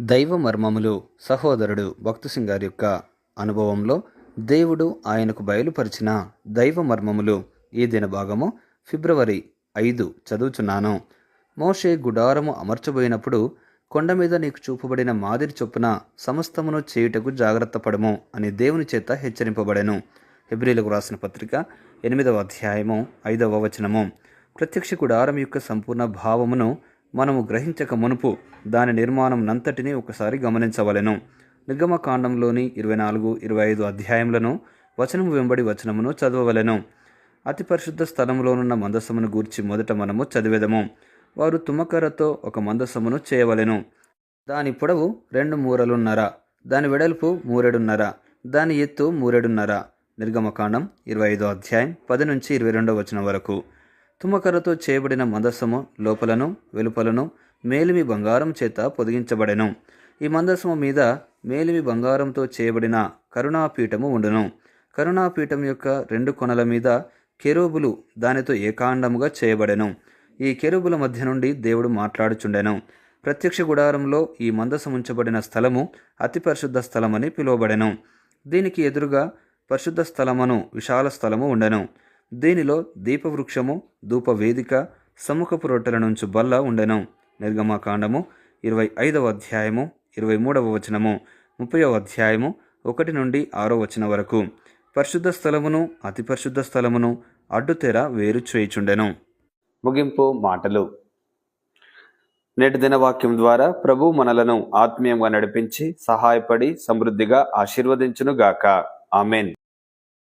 దైవ మర్మములు సహోదరుడు భక్తుసింగ్ గారి యొక్క అనుభవంలో దేవుడు ఆయనకు బయలుపరిచిన దైవ మర్మములు ఈ దిన భాగము ఫిబ్రవరి ఐదు చదువుచున్నాను. మోషే గుడారము అమర్చబోయినప్పుడు కొండ మీద నీకు చూపబడిన మాదిరి చొప్పున సమస్తమును చేయుటకు జాగ్రత్త పడము అని దేవుని చేత హెచ్చరింపబడెను. హెబ్రిలకు రాసిన పత్రిక ఎనిమిదవ అధ్యాయము ఐదవ వచనము. ప్రత్యక్ష గుడారం యొక్క సంపూర్ణ భావమును మనము గ్రహించక మునుపు దాని నిర్మాణం నంతటిని ఒకసారి గమనించవలెను. నిర్గమకాండంలోని ఇరవై నాలుగు ఇరవై ఐదు అధ్యాయములను వచనము వెంబడి వచనమును చదవవలెను. అతి పరిశుద్ధ స్థలములోనున్న మందసమును గూర్చి మొదట మనము చదివేదము. వారు తుమ్మకర్రతో ఒక మందసమును చేయవలెను. దాని పొడవు రెండు మూరలున్నర దాని వెడల్పు మూరెడున్నర దాని ఎత్తు మూరెడున్నర. నిర్గమకాండం ఇరవై ఐదో అధ్యాయం పది నుంచి ఇరవై రెండవ వచనం వరకు. తుమ్మకర్రతో చేయబడిన మందస్సము లోపలను వెలుపలను మేలిమి బంగారం చేత పొదిగించబడెను. ఈ మందస్సము మీద మేలిమి బంగారంతో చేయబడిన కరుణాపీఠము ఉండును. కరుణాపీఠం యొక్క రెండు కొనల మీద కెరూబులు దానితో ఏకాండముగా చేయబడెను. ఈ కెరూబుల మధ్య నుండి దేవుడు మాట్లాడుచుండెను. ప్రత్యక్ష గుడారంలో ఈ మందసం ఉంచబడిన స్థలము అతి పరిశుద్ధ స్థలమని పిలువబడెను. దీనికి ఎదురుగా పరిశుద్ధ స్థలమును విశాల స్థలము ఉండెను. దీనిలో దీపవృక్షము ధూపవేదిక సముఖపు రొట్టెల నుంచి బల్ల ఉండెను. నిర్గమాకాండము ఇరవై ఐదవ అధ్యాయము ఇరవై మూడవ వచనము ముప్పైవ అధ్యాయము ఒకటి నుండి ఆరో వచనం వరకు. పరిశుద్ధ స్థలమును అతి పరిశుద్ధ స్థలమును అడ్డుతెర వేరు చేయుచుండెను. ముగింపు మాటలు. నేటి దినవాక్యం ద్వారా ప్రభు మనలను ఆత్మీయంగా నడిపించి సహాయపడి సమృద్ధిగా ఆశీర్వదించును గాక ఆమెన్.